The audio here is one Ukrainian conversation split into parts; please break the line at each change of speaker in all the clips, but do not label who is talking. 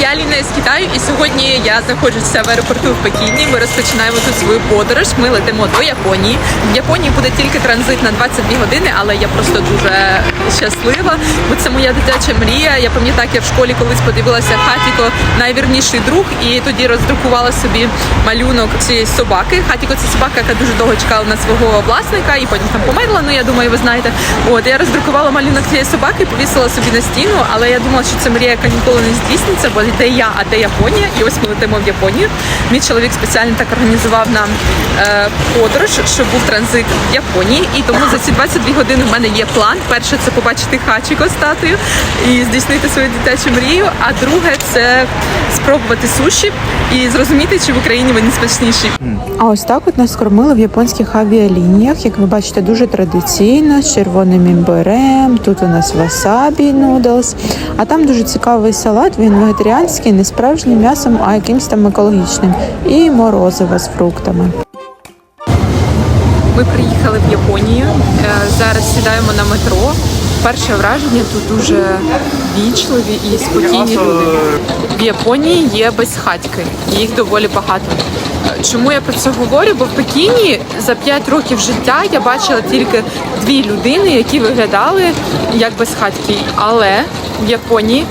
я Ліна з Китаю, і сьогодні я знаходжуся в аеропорту в Пекіні. Ми розпочинаємо тут свою подорож. Ми летимо до Японії. В Японії буде тільки транзит на 22 години, але я просто дуже щаслива, бо це моя дитяча мрія. Я пам'ятаю, як я в школі колись подивилася Хатіко найвірніший друг, і тоді роздрукувала собі малюнок цієї собаки. Хатіко це собака, яка дуже довго чекала на свого власника, і потім там померла. Ну я думаю, ви знаєте. От я роздрукувала малюнок цієї собаки, повісила собі на стіну, але я думала, що це мрія, яка ніколи не здійсниться, бо де я, а де Японія. І ось ми летимо в Японію. Мій чоловік спеціально так організував нам е, подорож, щоб був транзит в Японії. І тому за ці 22 години в мене є план. Перше це побачити Хачіко статую і здійснити свою дитячу мрію. А друге це спробувати суші і зрозуміти, чи в Україні вони смачніші.
А ось так от нас кормили в японських авіалініях. Як ви бачите, дуже традиційно з червоним імбирем. Тут у нас васабі нудлс. А там дуже цікавий салат. Він вегетаріанський, не справжнім м'ясом, а якимсь там екологічним. І морозиво з фруктами.
Ми приїхали в Японію. Е, Зараз сідаємо на метро. Перше враження тут дуже вічливі і спокійні люди. В Японії є безхатьки, їх доволі багато. Чому я про це говорю? Бо в Пекіні за 5 років життя я бачила тільки дві людини, які виглядали як безхатьки. Але в Японії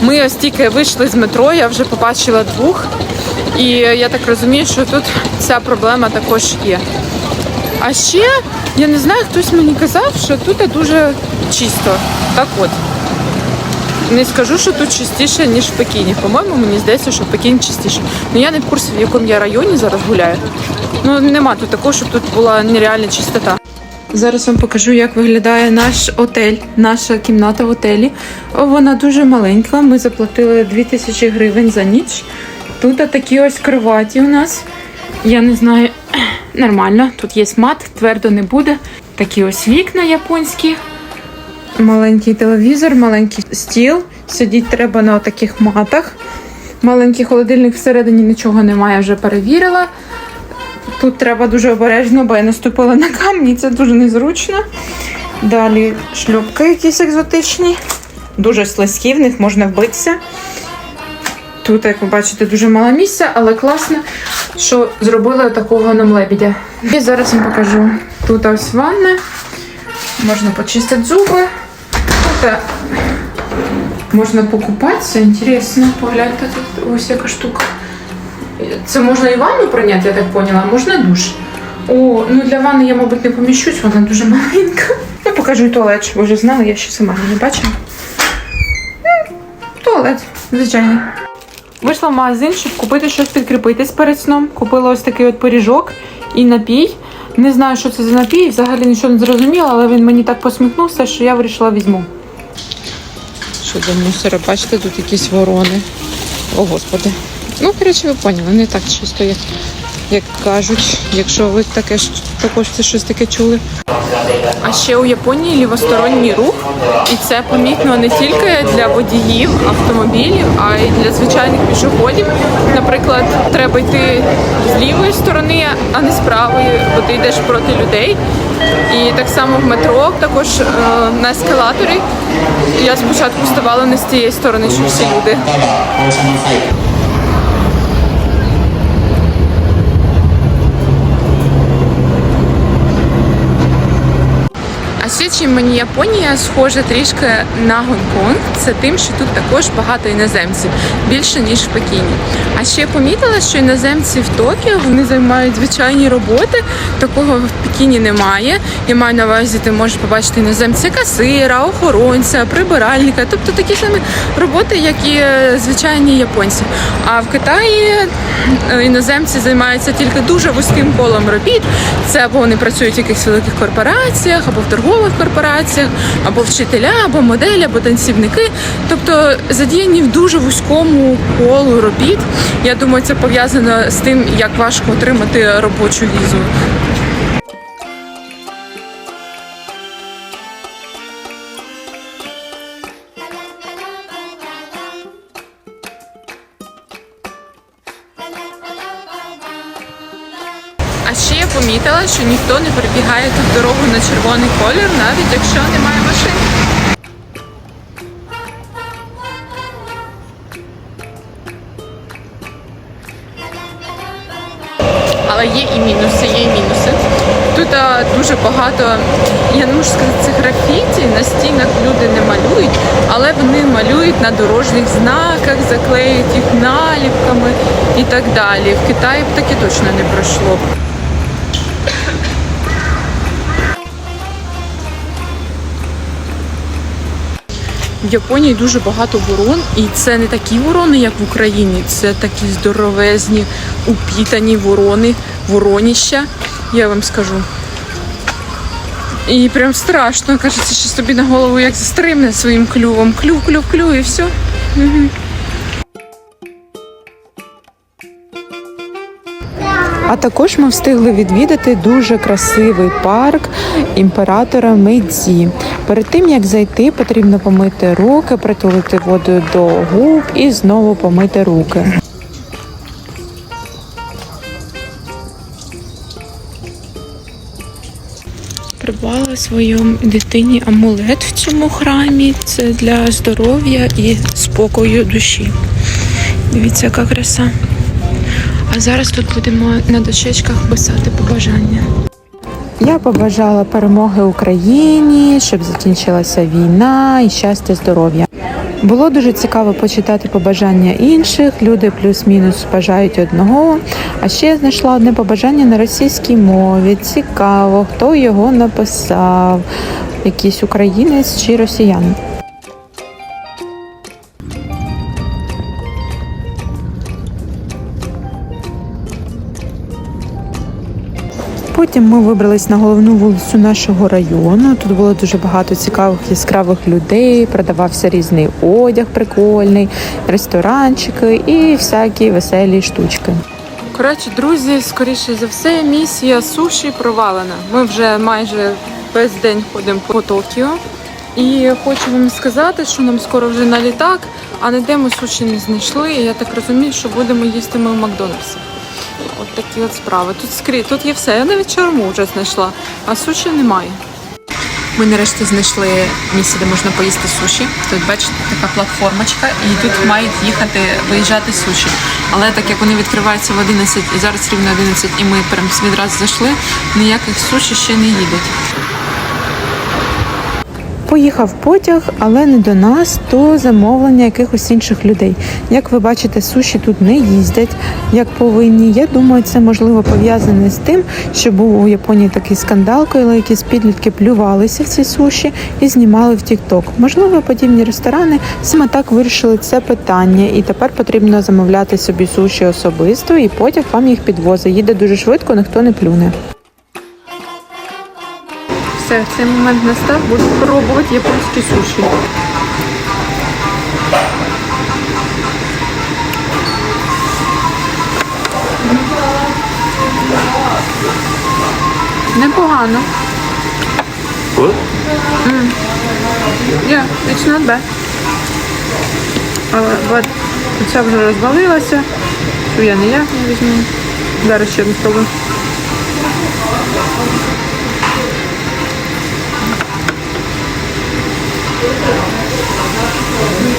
ми ось тільки вийшли з метро, я вже побачила двох. І я так розумію, що тут ця проблема також є. А ще я не знаю, хтось мені казав, що тут дуже чисто. Так от. Не скажу, що тут чистіше, ніж в Пекіні. По-моєму, мені здається, що в Пекіні чистіше. Ну я не в курсі, в якому я районі зараз гуляю. Ну нема тут такого, щоб тут була нереальна чистота. Зараз вам покажу, як виглядає наш отель, наша кімната в отелі. Вона дуже маленька. Ми заплатили 2000 гривень за ніч. Тут такі ось кроваті у нас. Я не знаю, нормально. Тут є мат, твердо не буде. Такі ось вікна японські. Маленький телевізор, маленький стіл. Сидіти треба на таких матах. Маленький холодильник всередині нічого немає, вже перевірила. Тут треба дуже обережно, бо я наступила на камні, це дуже незручно. Далі шлюпки якісь екзотичні, дуже слизькі, в них можна вбитися. Тут, як ви бачите, дуже мало місця, але класно, що зробили такого нам лебідя. І зараз вам покажу. Тут ось ванна, можна почистити зуби. Тут можна покупатися. Інтересно, погляньте, тут ось яка штука. Це можна і ванну прийняти, я так поняла, а можна душ. О, ну для ванни я, мабуть, не поміщусь, вона дуже маленька. Я покажу і туалет, щоб ви вже знали, я ще сама не бачила. Туалет, звичайний. Вийшла в магазин, щоб купити щось підкріпитись перед сном. Купила ось такий от пиріжок і напій. Не знаю, що це за напій, взагалі нічого не зрозуміла, але він мені так посміхнувся, що я вирішила візьму. Що за мусора? Бачите, тут якісь ворони. О, господи. Ну, коротше, ви поняли, не так чисто, як, як кажуть, якщо ви таке також це щось таке чули. А ще у Японії лівосторонній рух, і це помітно не тільки для водіїв автомобілів, а й для звичайних пішоходів. Наприклад, треба йти з лівої сторони, а не з правої, бо ти йдеш проти людей. І так само в метро, також е, на ескалаторі. Я спочатку ставала не з тієї сторони, що всі люди. А ще чим мені Японія схожа трішки на Гонконг, це тим, що тут також багато іноземців, більше ніж в Пекіні. А ще помітила, що іноземці в Токіо вони займають звичайні роботи. Такого в Пекіні немає. Я маю на увазі, ти можеш побачити іноземця касира, охоронця, прибиральника, тобто такі самі роботи, як і е, звичайні японці. А в Китаї е, іноземці займаються тільки дуже вузьким колом робіт. Це або вони працюють в якихось великих корпораціях, або в торгових корпораціях, або вчителя, або моделі, або танцівники. Тобто задіяні в дуже вузькому колу робіт. Я думаю, це пов'язано з тим, як важко отримати робочу візу. ніхто не перебігає тут дорогу на червоний колір, навіть якщо немає машин. Але є і мінуси, є і мінуси. Тут дуже багато, я не можу сказати, цих графіті, на стінах люди не малюють, але вони малюють на дорожніх знаках, заклеюють їх наліпками і так далі. В Китаї б таке точно не пройшло. В Японії дуже багато ворон, і це не такі ворони, як в Україні. Це такі здоровезні, упітані ворони, вороніща, я вам скажу. І прям страшно, кажеться, що тобі на голову як застримне своїм клювом. Клюв, клюв, клюв і все.
А також ми встигли відвідати дуже красивий парк імператора Мейдзі. Перед тим як зайти, потрібно помити руки, притулити воду до губ і знову помити руки.
Придбала своєму дитині амулет в цьому храмі. Це для здоров'я і спокою душі. Дивіться, яка краса. А зараз тут будемо на дощечках писати побажання.
Я побажала перемоги Україні, щоб закінчилася війна і щастя, здоров'я. Було дуже цікаво почитати побажання інших. Люди плюс-мінус бажають одного. А ще я знайшла одне побажання на російській мові. Цікаво, хто його написав. Якийсь українець чи росіян. Потім ми вибрались на головну вулицю нашого району. Тут було дуже багато цікавих яскравих людей, продавався різний одяг прикольний, ресторанчики і всякі веселі штучки.
Коротше, друзі, скоріше за все, місія суші провалена. Ми вже майже весь день ходимо по Токіо. І хочу вам сказати, що нам скоро вже на літак, а ніде ми суші не знайшли. І я так розумію, що будемо їсти ми в Макдональдсі. От такі от справи. Тут скрі, тут є все. Я навіть чорму вже знайшла, а суші немає. Ми нарешті знайшли місце, де можна поїсти суші. Тут бачите, така платформочка, і тут мають їхати виїжджати суші. Але так як вони відкриваються в 11, і зараз рівно 11, і ми прям відразу зайшли, ніяких суші ще не їдуть.
Поїхав потяг, але не до нас, то замовлення якихось інших людей. Як ви бачите, суші тут не їздять як повинні. Я думаю, це можливо пов'язане з тим, що був у Японії такий скандал, коли якісь підлітки плювалися в ці суші і знімали в TikTok. Можливо, подібні ресторани саме так вирішили це питання, і тепер потрібно замовляти собі суші особисто, і потяг вам їх підвозить. Їде дуже швидко, ніхто не плюне.
Все, цей момент настав, буду пробувати японські суші. Непогано.
Good?
Yeah, it's not bad. Але от ця вже розвалилася. Я не я не візьму. Зараз ще одну спробую.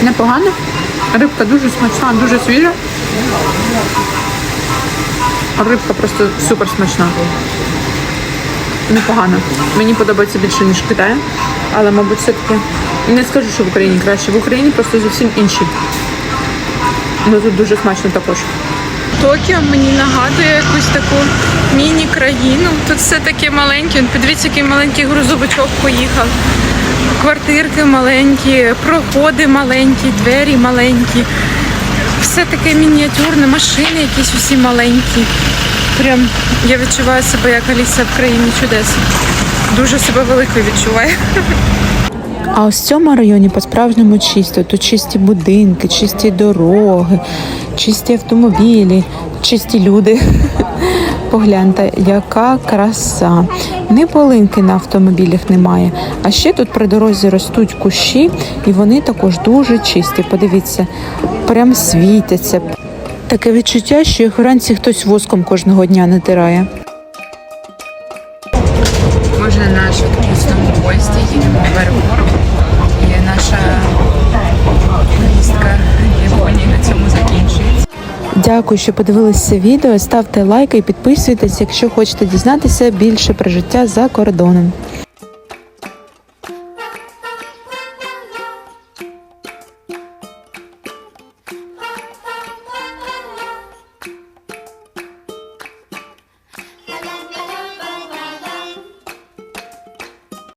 Непогано. Рибка дуже смачна, дуже свіжа. Рибка просто супер смачна. Непогано. Мені подобається більше, ніж в Китаї. Але, мабуть, все-таки не скажу, що в Україні краще. В Україні просто зовсім інші. Ну тут дуже смачно також. Токіо мені нагадує якусь таку міні-країну. Тут все таке маленьке. Подивіться, який маленький грузовичок поїхав. Квартирки маленькі, проходи маленькі, двері маленькі. Все таке мініатюрне, машини якісь усі маленькі. Прям я відчуваю себе як Аліса в країні чудес. Дуже себе великою відчуваю.
А ось в цьому районі по-справжньому чисто. Тут чисті будинки, чисті дороги, чисті автомобілі, чисті люди. Погляньте, яка краса. Ні полинки на автомобілях немає. А ще тут при дорозі ростуть кущі, і вони також дуже чисті. Подивіться, прям світяться. Таке відчуття, що їх вранці хтось воском кожного дня натирає. Дякую, що подивилися відео. Ставте лайки і підписуйтесь, якщо хочете дізнатися більше про життя за кордоном.